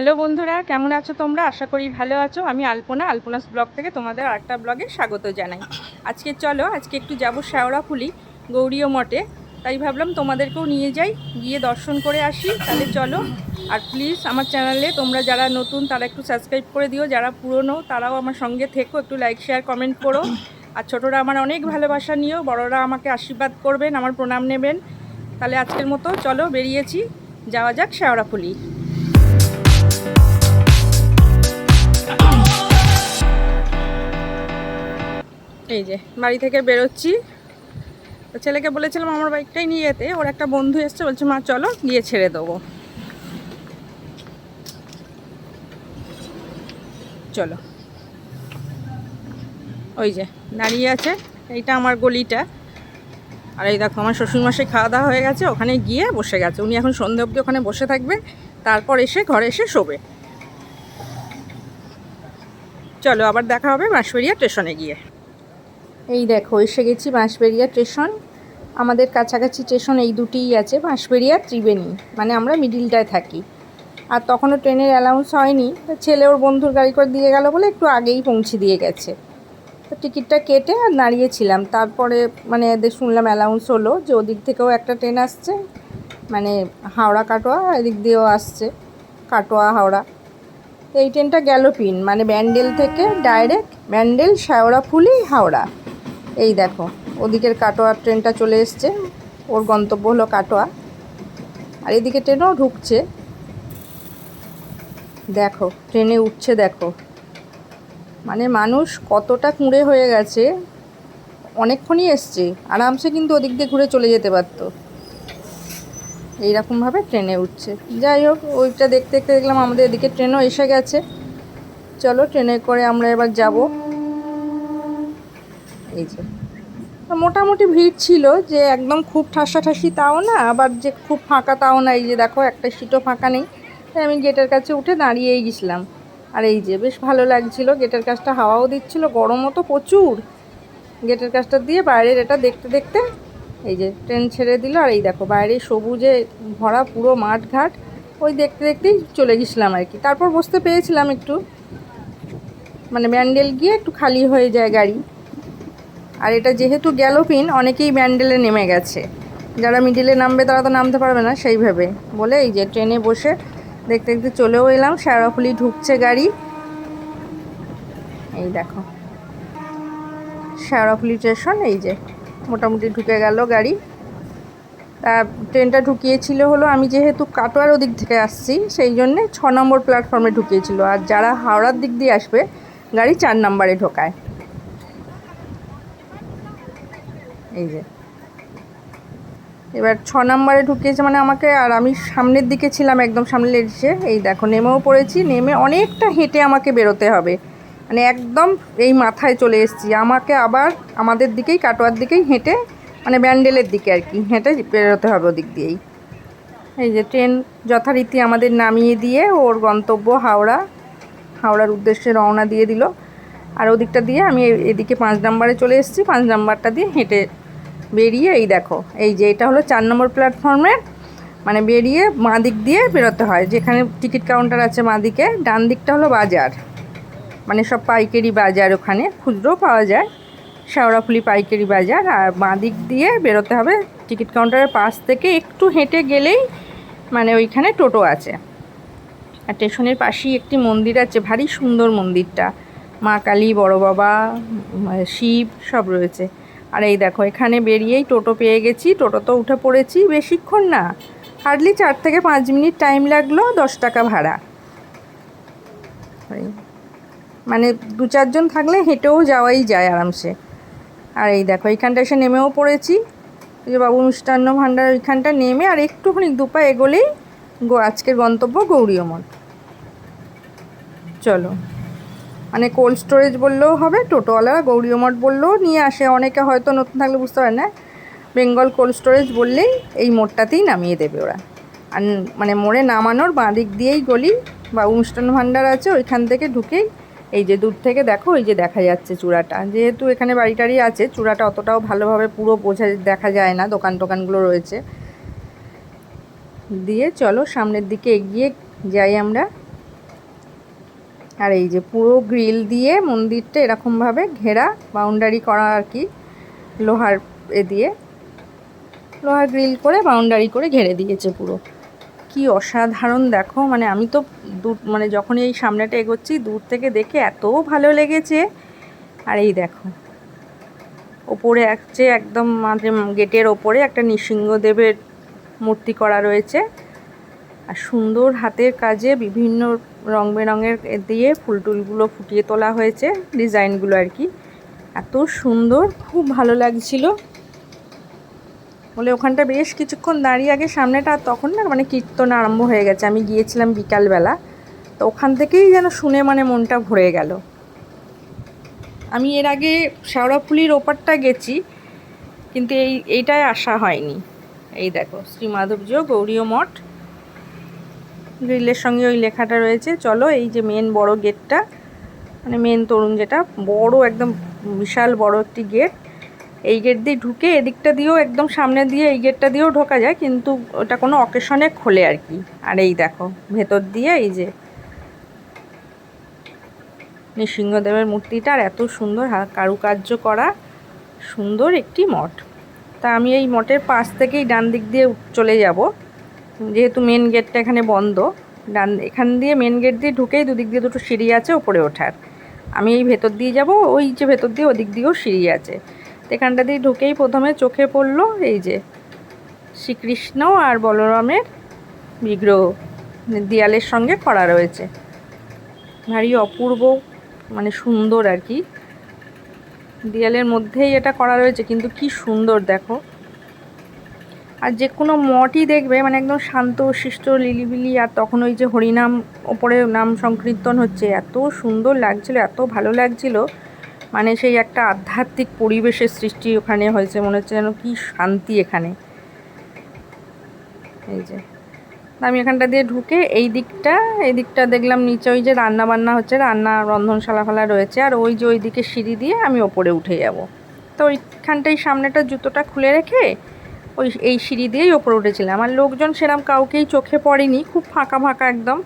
Hello বন্ধুরা, কেমন আছো তোমরা? আশা করি ভালো আছো। আমি আলপনা, আলপনাস ব্লগ থেকে তোমাদের আরেকটা ব্লগে স্বাগত জানাই। আজকে চলো, আজকে একটু যাব শেওড়াফুলি গৌরীয় মঠে। তাই ভাবলাম তোমাদেরকেও নিয়ে যাই, গিয়ে দর্শন করে আসি। তাহলে চলো, আর প্লিজ আমার চ্যানেলে তোমরা যারা নতুন, তারা একটু সাবস্ক্রাইব করে দিও। যারা পুরনো, তারাও আমার সঙ্গে থেকো, একটু লাইক শেয়ার কমেন্ট করো। আর ছোটরা আমার অনেক ভালোবাসা নিও, বড়রা আমাকে আশীর্বাদ করবেন, আমার প্রণাম নেবেন। তাহলে আজকের মতো চলো বেরিয়েছি। যাওয়া যাক শেওড়াফুলি এই যে, বাড়ি থেকে বেরোচ্ছি। ছেলেকে বলেছিলাম আমার বাইকটাই নিয়ে যেতে। ওর একটা বন্ধু এসছে, বলছে, মা, চলো, গিয়ে ছেড়ে দেবো। চলো। ওই যে, দাঁড়িয়ে আছে। এইটা আমার গলিটা। আর এই দেখো, আমার শ্বশুরমশাই খাওয়া দাওয়া হয়ে গেছে, ওখানে গিয়ে বসে গেছে। উনি এখন সন্ধে অবধি ওখানে বসে থাকবে, তারপর এসে ঘরে এসে শোবে। চলো, আবার দেখা হবে বাঁশবেড়িয়া স্টেশনে গিয়ে। এই দেখো, এসে গেছি বাঁশবেড়িয়া স্টেশন। আমাদের কাছাকাছি স্টেশন এই দুটিই আছে, বাঁশবেড়িয়া, ত্রিবেণী। মানে আমরা মিডিলটায় থাকি। আর তখনও ট্রেনের অ্যালাউন্স হয়নি। ছেলে ওর বন্ধুর গাড়ি করে দিয়ে গেল বলে একটু আগেই পৌঁছে দিয়ে গেছে। তো টিকিটটা কেটে আর দাঁড়িয়েছিলাম। তারপরে মানে এদের শুনলাম অ্যালাউন্স হলো যে ওদিক থেকেও একটা ট্রেন আসছে। মানে হাওড়া কাটোয়া, এদিক দিয়েও আসছে। কাটোয়া, হাওড়া। তো এই ট্রেনটা গেল পিন। মানে ব্যান্ডেল থেকে ডাইরেক্ট ব্যান্ডেল শেওড়াফুলি হাওড়া। এই দেখো, ওদিকের কাটোয়ার ট্রেনটা চলে এসছে। ওর গন্তব্য হলো কাটোয়া। আর এদিকে ট্রেনও ঢুকছে। দেখো, ট্রেনে উঠছে, দেখো। মানে মানুষ কতটা কুঁড়ে হয়ে গেছে। অনেকক্ষণই এসছে। আরামসে কিন্তু ওদিক দিয়ে ঘুরে চলে যেতে পারতো। এইরকমভাবে ট্রেনে উঠছে। যাই হোক, ওইটা দেখতে দেখতে দেখলাম আমাদের এদিকে ট্রেনও এসে গেছে। চলো, ট্রেনে করে আমরা এবার যাব। এই যে। মোটামুটি ভিড় ছিল যে একদম খুব ঠাসাঠাসি তাও না, আবার যে খুব ফাঁকা তাও না, এই যে দেখো একটা সিটও ফাঁকা নেই। তাই আমি গেটের কাছে উঠে দাঁড়িয়েই গেছিলাম। আর এই যে বেশ ভালো লাগছিল, গেটের কাছটা হাওয়াও দিচ্ছিল, গরমও তো প্রচুর। গেটের কাছটা দিয়ে বাইরের এটা দেখতে দেখতে এই যে ট্রেন ছেড়ে দিল, আর এই দেখো বাইরে সবুজে ভরা পুরো মাঠ ঘাট ওই দেখতে দেখতেই চলে গেছিলাম আর কি। তারপর বসতে পেরেছিলাম একটু। মানে ব্যান্ডেল গিয়ে একটু খালি হয়ে যায় গাড়ি। আর এটা যেহেতু গেল পিন অনেকেই ব্যান্ডেলে নেমে গেছে। যারা মিডিলে নামবে তারা তো নামতে পারবে না সেইভাবে বলে এই যে ট্রেনে বসে দেখতে দেখতে চলেও এলাম শেরাফুলি ঢুকছে গাড়ি। এই দেখো। শেরাফুলি স্টেশন, এই যে মোটামুটি ঢুকে গেল গাড়ি। তা ট্রেনটা ঢুকিয়েছিল হলো, আমি যেহেতু কাটোয়ার ওদিক থেকে আসছি, সেই জন্যে ছ নম্বর প্ল্যাটফর্মে ঢুকিয়েছিল। আর যারা হাওড়ার দিক দিয়ে আসবে, গাড়ি চার নম্বরে ঢোকায়। এই যে। এবার ছ নম্বরে ঢুকিয়েছে মানে আমাকে, আর আমি সামনের দিকে ছিলাম একদম সামনে এসে। এই দেখো, নেমেও পড়েছি, নেমে অনেকটা হেঁটে আমাকে বেরোতে হবে। মানে একদম এই মাথায় চলে এসেছি। আমাকে আবার আমাদের দিকেই, কাটোয়ার দিকেই হেঁটে মানে ব্যান্ডেলের দিকে আর কি, হেঁটে বেরোতে হবে ওদিক দিয়েই। এই যে ট্রেন যথারীতি আমাদের নামিয়ে দিয়ে ওর গন্তব্য হাওড়া। হাওড়ার উদ্দেশ্যে রওনা দিয়ে দিল। আর ওদিকটা দিয়ে আমি এদিকে পাঁচ নাম্বারে চলে এসেছি। পাঁচ নাম্বারটা দিয়ে হেঁটে বেরিয়ে এই দেখো, এই যে এটা হলো চার নম্বর প্ল্যাটফর্মের মানে বেরিয়ে বাঁ দিক দিয়ে বেরোতে হয়। যেখানে টিকিট কাউন্টার আছে বাঁ দিকে ডান দিকটা হলো বাজার। মানে সব পাইকারি বাজার ওখানে খুচরো পাওয়া যায়। শেওড়াফুলি পাইকারি বাজার, আর বাঁ দিক দিয়ে বেরোতে হবে। টিকিট কাউন্টারের পাশ থেকে একটু হেঁটে গেলেই মানে ওইখানে টোটো আছে। আর স্টেশনের পাশেই একটি মন্দির আছে, ভারী সুন্দর মন্দিরটা। মা কালী, বড় বাবা শিব সব রয়েছে। আর এই দেখো, এখানে বেরিয়েই টোটো পেয়ে গেছি। টোটো তো উঠে পড়েছি, বেশিক্ষণ না। হার্ডলি চার থেকে পাঁচ মিনিট টাইম লাগল দশ টাকা ভাড়া। মানে দু চারজন থাকলে হেঁটেও যাওয়াই যায় আরামসে। আর এই দেখো, এইখানটা এসে নেমেও পড়েছি। যে বাবু মিষ্টান্ন ভাণ্ডার ওইখানটা নেমে আর একটুখানি দুপা এগোলেই আজকের গন্তব্য গৌরীয় মঠ চলো। মানে কোল্ড স্টোরেজ বললেও হবে, টোটোওয়ালারা, গৌরীয় মঠ বললেও নিয়ে আসে। অনেকে হয়তো নতুন থাকলে বুঝতে পারে না। বেঙ্গল কোল্ড স্টোরেজ বললেই এই মোড়টাতেই নামিয়ে দেবে ওরা। আর মানে মোড়ে নামানোর বাঁ দিক দিয়েই গলি বা অনুষ্ঠান ভাণ্ডার আছে, ওইখান থেকে ঢুকেই এই যে দূর থেকে দেখো, এই যে দেখা যাচ্ছে চূড়াটা। যেহেতু এখানে বাড়ি টাড়ি আছে, চূড়াটা অতটাও ভালোভাবে পুরো বোঝা দেখা যায় না, দোকান টোকানগুলো রয়েছে। দিয়ে চলো সামনের দিকে এগিয়ে যাই আমরা। আর এই যে পুরো গ্রিল দিয়ে মন্দিরটা এরকমভাবে ঘেরা বাউন্ডারি করা আর কি, লোহার এ দিয়ে। লোহার গ্রিল করে বাউন্ডারি করে ঘেরে দিয়েছে পুরো। কি অসাধারণ দেখো মানে আমি তো দূর মানে যখন এই সামনেটা এগোচ্ছি, দূর থেকে দেখে এত ভালো লেগেছে। আর এই দেখো, ওপরে আছে একদম আমাদের গেটের ওপরে একটা নৃসিংহদেবের মূর্তি করা রয়েছে। আর সুন্দর হাতের কাজে বিভিন্ন রং বেরঙের দিয়ে ফুল টুলগুলো ফুটিয়ে তোলা হয়েছে ডিজাইনগুলো আর কি। এত সুন্দর, খুব ভালো লাগছিল। বলে ওখানটা বেশ কিছুক্ষণ দাঁড়িয়ে আগে সামনেটা আর তখন না মানে কীর্তন আরম্ভ হয়ে গেছে। আমি গিয়েছিলাম বিকালবেলা। তো ওখান থেকেই যেন শুনে মানে মনটা ভরে গেল। আমি এর আগে শেওড়াফুলির ওপারটা গেছি, কিন্তু এই, এইটায় আসা হয়নি। এই দেখো শ্রী মাধবজি গৌরীয় মঠ। গ্রিলের সঙ্গে ওই লেখাটা রয়েছে। চলো এই যে মেন বড় গেটটা মানে মেন তরুণ যেটা, বড় একদম বিশাল বড় একটি গেট এই গেট দিয়ে ঢুকে এদিকটা দিয়েও একদম সামনে দিয়ে এই গেটটা দিয়েও ঢোকা যায়, কিন্তু ওটা কোনো অকেশনে খোলে আর কি। আর এই দেখো, ভেতর দিয়ে এই যে নৃসিংহদেবের মূর্তিটা, আর এত সুন্দর কারুকার্য করা সুন্দর একটি মঠ। তা আমি এই মঠের পাশ থেকেই ডান দিক দিয়ে চলে যাব। যেহেতু মেন গেটটা এখানে বন্ধ, ডান, এখান দিয়ে মেন গেট দিয়ে ঢুকেই দুদিক দিয়ে দুটো সিঁড়ি আছে ওপরে ওঠার। আমি এই ভেতর দিয়ে যাব, ওই যে ভেতর দিয়ে ওদিক দিয়েও সিঁড়ি আছে। তো এখানটা দিয়ে ঢুকেই প্রথমে চোখে পড়ল এই যে শ্রীকৃষ্ণ আর বলরামের বিগ্রহ, দেয়ালের সঙ্গে করা রয়েছে। ভারী অপূর্ব মানে সুন্দর আর কি। দেয়ালের মধ্যেই এটা করা রয়েছে, কিন্তু কি সুন্দর দেখো। আর যে কোনো মঠই দেখবে মানে একদম শান্ত, শিষ্ট, লিলিবিলি, আর তখন ওই যে হরিনাম ওপরে নাম সংকীর্তন হচ্ছে, এত সুন্দর লাগছিল, এত ভালো লাগছিল। মানে সেই একটা আধ্যাত্মিক পরিবেশের সৃষ্টি ওখানে হয়েছে, মনে হচ্ছে যেন কী শান্তি এখানে। এই যে। আমি এখানটা দিয়ে ঢুকে এই দিকটা এই দিকটা দেখলাম নিচে ওই যে রান্না বান্না হচ্ছে, রান্না রন্ধনশালা ফালা রয়েছে, আর ওই যে ওই দিকে সিঁড়ি দিয়ে আমি ওপরে উঠে যাব। তো ওইখানটাই সামনেটা জুতোটা খুলে রেখে ওই এই সিঁড়ি দিয়েই ওপরে উঠেছিলাম। আর লোকজন সেরম কাউকেই চোখে পড়েনি, খুব ফাঁকা ফাঁকা একদম।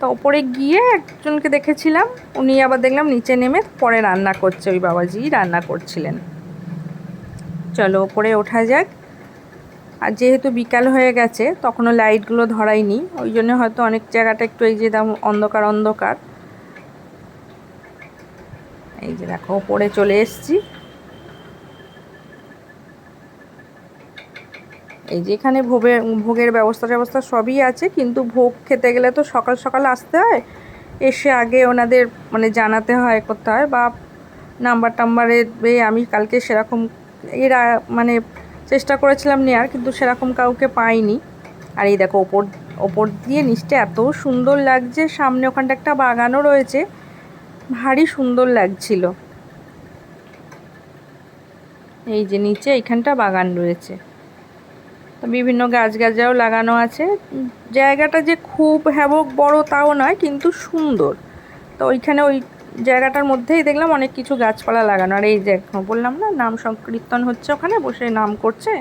তো ওপরে গিয়ে একজনকে দেখেছিলাম, উনি আবার দেখলাম নিচে নেমে পরে রান্না করছে, ওই বাবাজি রান্না করছিলেন। চলো ওপরে ওঠা যাক। আর যেহেতু বিকাল হয়ে গেছে, তখনও লাইটগুলো ধরাইনি, ওই জন্য হয়তো অনেক জায়গাটা একটু এই যে দাম অন্ধকার অন্ধকার। এই যে দেখো, ওপরে চলে এসছি। এই যে এখানে ভোগের ভোগের ব্যবস্থা ব্যবস্থা সবই আছে, কিন্তু ভোগ খেতে গেলে তো সকাল সকাল আসতে হয়। এসে আগে ওনাদের মানে জানাতে হয় করতে হয় বা নাম্বার টাম্বারে আমি কালকে সেরকম এরা মানে চেষ্টা করেছিলাম নেওয়ার কিন্তু সেরকম কাউকে পাইনি। আর এই দেখো ওপর ওপর দিয়ে নিচটা এত সুন্দর লাগছে, সামনে ওখানটা একটা বাগানও রয়েছে, ভারী সুন্দর লাগছিল। এই যে নিচে এইখানটা বাগান রয়েছে। বিভিন্ন গাছ গাছাও লাগানো আছে। জায়গাটা যে খুব হ্যাবক বড় তাও নয়, কিন্তু সুন্দর। তো ওইখানে ওই জায়গাটার মধ্যেই দেখলাম অনেক কিছু গাছপালা লাগানো। আর এই যে বললাম না, নাম সংকীর্তন হচ্ছে ওখানে, বসে নাম করছে।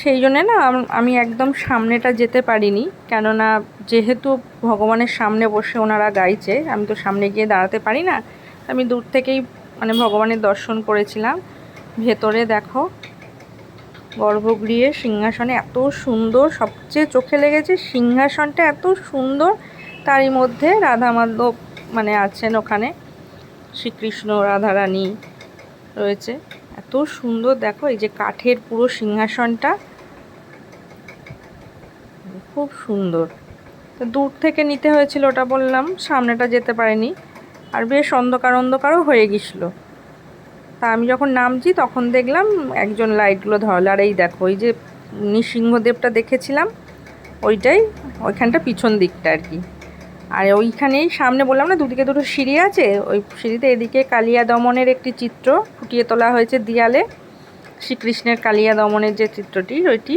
সেই জন্যে না আমি একদম সামনেটা যেতে পারিনি। কেননা যেহেতু ভগবানের সামনে বসে ওনারা গাইছে, আমি তো সামনে গিয়ে দাঁড়াতে পারি না। আমি দূর থেকেই মানে ভগবানের দর্শন করেছিলাম। ভেতরে দেখো গর্ভগৃহে সিংহাসনে এত সুন্দর, সবচেয়ে চোখে লেগেছে সিংহাসনটা এত সুন্দর, তারই মধ্যে রাধা মাধব মানে আছেন ওখানে। শ্রীকৃষ্ণ, রাধারানী রয়েছে। এত সুন্দর, দেখো এই যে কাঠের পুরো সিংহাসনটা। খুব সুন্দর। তো দূর থেকে নিতে হয়েছিল ওটা বললাম, সামনেটা যেতে পারেনি। আর বেশ অন্ধকার, অন্ধকারও হয়ে গেছিল তা আমি যখন নামছি, তখন দেখলাম একজন লাইটগুলো ধরালো। আর এই দেখো ওই যে নৃসিংহদেবটা দেখেছিলাম, ওইটাই, ওইখানটা পিছন দিকটা আর কি। আর ওইখানেই সামনে বললাম না, দুদিকে দুটো সিঁড়ি আছে, ওই সিঁড়িতে এদিকে কালিয়া দমনের একটি চিত্র ফুটিয়ে তোলা হয়েছে দিয়ালে, শ্রীকৃষ্ণের কালিয়া দমনের যে চিত্রটি, ওইটি।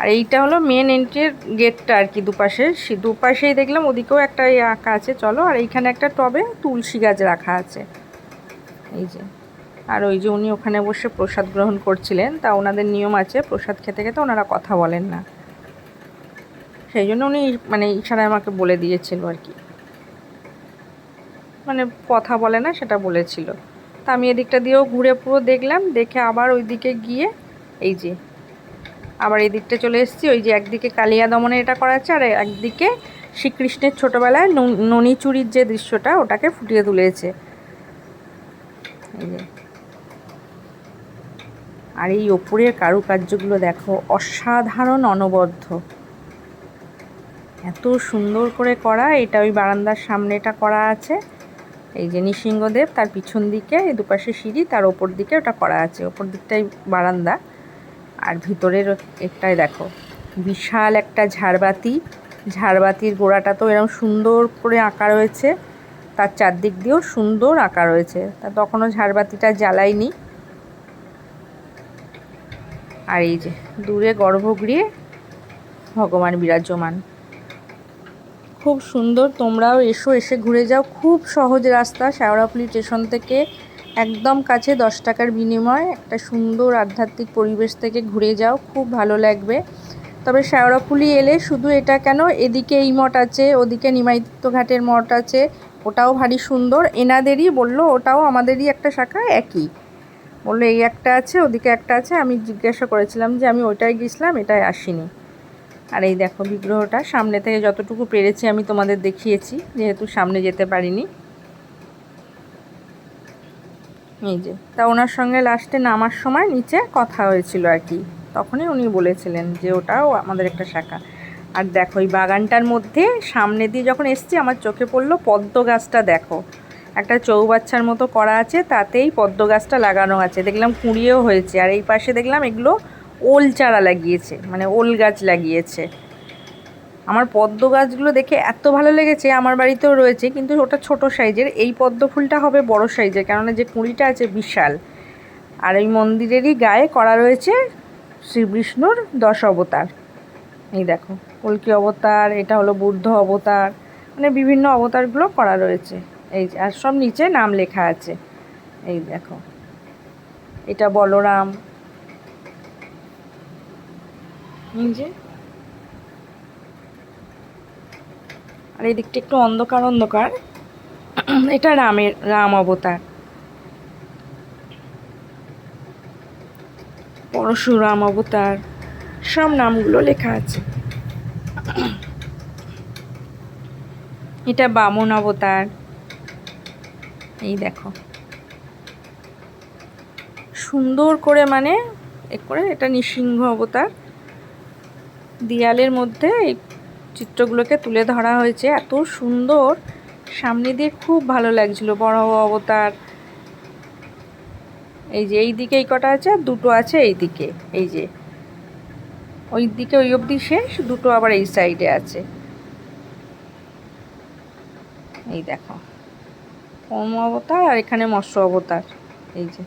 আর এইটা হলো মেন এন্ট্রির গেটটা আর কি দুপাশে। দুপাশেই দেখলাম, ওদিকেও একটা আঁকা আছে, চলো। আর এইখানে একটা টবে তুলসী গাছ রাখা আছে। এই যে। আর ওই যে উনি ওখানে বসে প্রসাদ গ্রহণ করছিলেন, তা ওনাদের নিয়ম আছে, প্রসাদ খেতে খেতে ওনারা কথা বলেন না। সেই জন্য উনি মানে ইশারায় আমাকে বলে দিয়েছিল আর কি। মানে কথা বলে না, সেটা বলেছিল। তা আমি এদিকটা দিয়েও ঘুরে পুরো দেখলাম, দেখে আবার ওই দিকে গিয়ে এই যে, আবার এই দিকটা চলে এসেছি, ওই যে একদিকে কালিয়া দমনে এটা করা আছে আর একদিকে শ্রীকৃষ্ণের ছোটোবেলায় ননি চুরির যে দৃশ্যটা, ওটাকে ফুটিয়ে তুলেছে। এই যে আর এই ওপরের কারুকার্যগুলো দেখো অসাধারণ অনবদ্য। এত সুন্দর করে করা, এটা ওই বারান্দার সামনেটা করা আছে। এই যে নৃসিংহদেব তার পিছন দিকে, এই দুপাশে সিঁড়ি, তার ওপর দিকে ওটা করা আছে। ওপর দিকটাই বারান্দা। আর ভিতরের একটাই দেখো, বিশাল একটা ঝাড়বাতি। ঝাড়বাতির গোড়াটা তো এরকম সুন্দর করে আঁকা রয়েছে। তার চারদিক দিয়েও সুন্দর আঁকা রয়েছে। তা তখনও ঝাড়বাতিটা জ্বালাইনি আর এই যে, দূরে গর্ভগৃহে ভগবান বিরাজমান। খুব সুন্দর, তোমরাও এসো, এসে ঘুরে যাও। খুব সহজ রাস্তা শেওড়াপুলি স্টেশন থেকে একদম কাছে দশ টাকার বিনিময়ে। একটা সুন্দর আধ্যাত্মিক পরিবেশ থেকে ঘুরে যাও, খুব ভালো লাগবে। তবে শেওড়াফুলি এলে শুধু এটা কেন? এদিকে এই মঠ আছে, ওদিকে নিমাইত্য ঘাটের মঠ আছে, ওটাও ভারী সুন্দর। এনাদেরই বলল, ওটাও আমাদেরই একটা শাখা, একই। বলল, এই একটা আছে, ওদিকে একটা আছে। আমি জিজ্ঞাসা করেছিলাম যে, আমি ওইটাই গেছিলাম এটাই আসিনি। আর এই দেখো বিগ্রহটা, সামনে থেকে যতটুকু পেরেছি আমি তোমাদের দেখিয়েছি, যেহেতু সামনে যেতে পারিনি। এই যে, তা ওনার সঙ্গে লাস্টে নামার সময় নিচে কথা হয়েছিল আর কি। তখনই উনি বলেছিলেন যে, ওটাও আমাদের একটা শাখা। আর দেখো, এই বাগানটার মধ্যে সামনে দিয়ে যখন এসছি, আমার চোখে পড়ল পদ্ম গাছটা, দেখো। একটা চৌবাচ্চার মতো করা আছে, তাতেই পদ্ম গাছটা লাগানো আছে। দেখলাম কুঁড়িয়েও হয়েছে, আর এই পাশে দেখলাম এগুলো ওল চারা লাগিয়েছে মানে ওল গাছ লাগিয়েছে। আমার পদ্ম গাছগুলো দেখে এত ভালো লেগেছে, আমার বাড়িতেও রয়েছে, কিন্তু ওটা ছোট সাইজের। এই পদ্ম ফুলটা হবে বড় সাইজের, কেননা যে কুঁড়িটা আছে বিশাল। আর এই মন্দিরেরই গায়ে করা রয়েছে শ্রীবিষ্ণুর দশ অবতার। এই দেখো কলকি অবতার, এটা হলো বুদ্ধ অবতার মানে বিভিন্ন অবতারগুলো করা রয়েছে। এই আর সব নিচে নাম লেখা আছে। এই দেখো। এটা বলরাম। আর এই দিকটা একটু অন্ধকার অন্ধকার। এটা রামের, রাম অবতার। পরশুরাম অবতার। সব নামগুলো লেখা আছে। এটা বামন অবতার। এই দেখো। সুন্দর করে মানে এ করে এটা নৃসিংহ অবতার। দেয়ালের মধ্যে এই চিত্রগুলোকে তুলে ধরা হয়েছে। এত সুন্দর। সামনে দিয়ে খুব ভালো লাগছিল বড় অবতার। এই যে এই দিকে এই কটা আছে, আর দুটো আছে এই দিকে। এই যে ওই দিকে ওই অবধি শেষ, দুটো আবার এই সাইডে আছে। এই দেখো। কম অবতার আর এখানে মৎস্য অবতার, এই যে।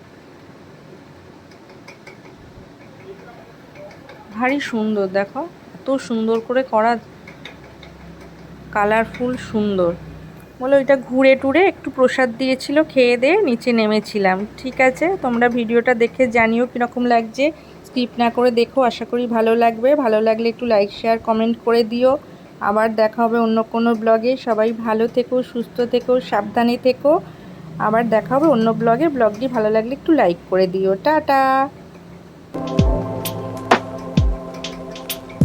ভারী সুন্দর, দেখো, এত সুন্দর করে করা কালারফুল সুন্দর। বলে ওইটা ঘুরে টুরে একটু প্রসাদ দিয়েছিল, খেয়ে দিয়ে নিচে নেমেছিলাম। ঠিক আছে, তোমরা ভিডিওটা দেখে জানিও কীরকম লাগছে। স্কিপ না করে দেখো, আশা করি ভালো লাগবে। ভালো লাগলে একটু লাইক শেয়ার কমেন্ট করে দিও। আবার দেখা হবে অন্য কোনো ব্লগে সবাই ভালো থেকো, সুস্থ থেকো, সাবধানে থেকো। আবার দেখা হবে অন্য ব্লগে ব্লগটি ভালো লাগলে একটু লাইক করে দিও। টাটা!